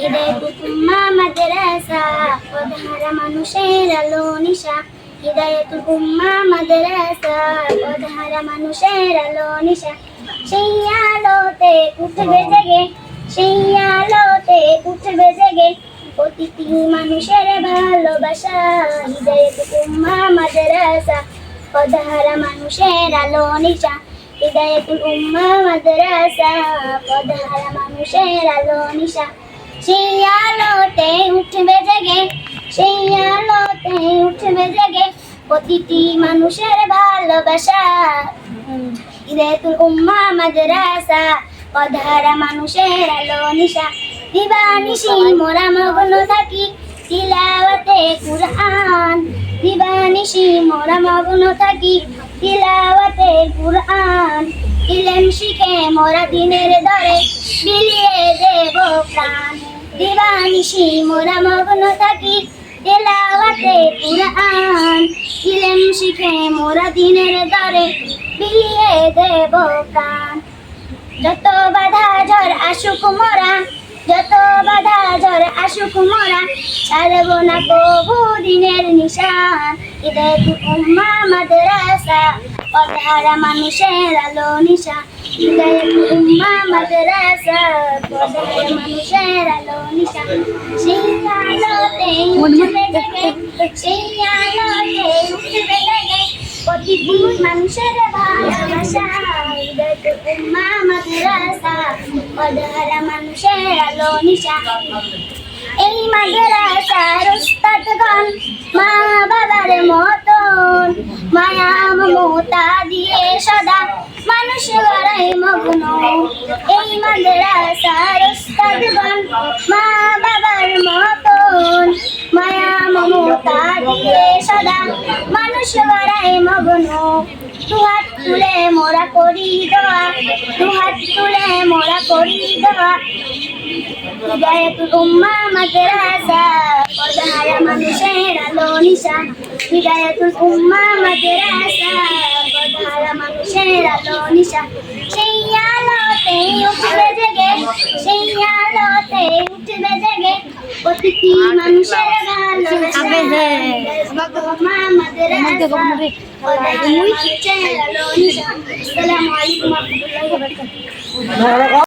হিদায়াতুল মাদ্রাসা পদহারা মানুষের আলো নিশা। হিদায়াতুল উম্মা মাদ্রাসা পদহারা মানুষের আলো নিশা। সেই আলোতে উঠবে জেগে, সেই আলোতে উঠবে জেগে। প্রতিটি মানুষের ভালোবাসা হিদায়াতুল উম্মা মাদ্রাসা পদহারা মানুষের আলো নিশা। হিদায়াতুল উম্মা মাদ্রাসা পদহারা মানুষের আলো নিশা। আলোতে উঠবে জেগে আলোতে উঠবে জেগে, প্রতিটি মানুষের ভালোবাসা। হিদায়াতুল উম্মা, মাদ্রাসা পদহারা মানুষের আলো নিশা দিবানিশি মোরা মগ্ন থাকি, তিলাওয়াতে কুরআন। দিবানিশি মোরা মগ্ন থাকি, তিলাওয়াতে কুরআন। ইলেম শিখে মোরা দিনের দরে, বিলিয়ে দেব প্রাণ। দিবানিশি, মোরা মগ্ন থাকি। তেলাওয়াতে কুরআন ইলেম শিখে, মোরা দিনের দরে বিলিয়ে দেব প্রাণ। যত বাধা ঝড় আসুক মোরা, যত বাধা ঝড় আসুক মোরা, ছাড়ব না কবু দিনের নিশান। ঈদের উম্মা মাদ্রাসা। পদহারা মানুষের আলো নিশা ঈদের উম্মা মাদ্রাসা মানুষের আলো নিশা। সেই আলোতে উঠবে জেগে সেই আলোতে মানুষের ভালোবাসা উম্মা মাদ্রাসা মানুষের আলো নিশা। এই মাদ্রাসার উস্তাদগণ মা বাবার মতন মায়া গড়াই মগ্ন। এই মা বাবার মতন মায়া মমতা দিয়ে সদা। মানুষ গড়াই মগ্ন। দুহাত তুলে মোরা করি দুহাত তুলে মোরা করি দোয়া। উম্মা মাদ্রাসা। পদহারা মানুষের আলো নিশা। হিদায়াতুল উম্মা মাদ্রাসা। নিশা সেই আলোতে উঠবে জেগে, সেই আলোতে উঠবে জেগে। প্রতিটি মানুষের আলো নিশা আসসালামু আলাইকুম।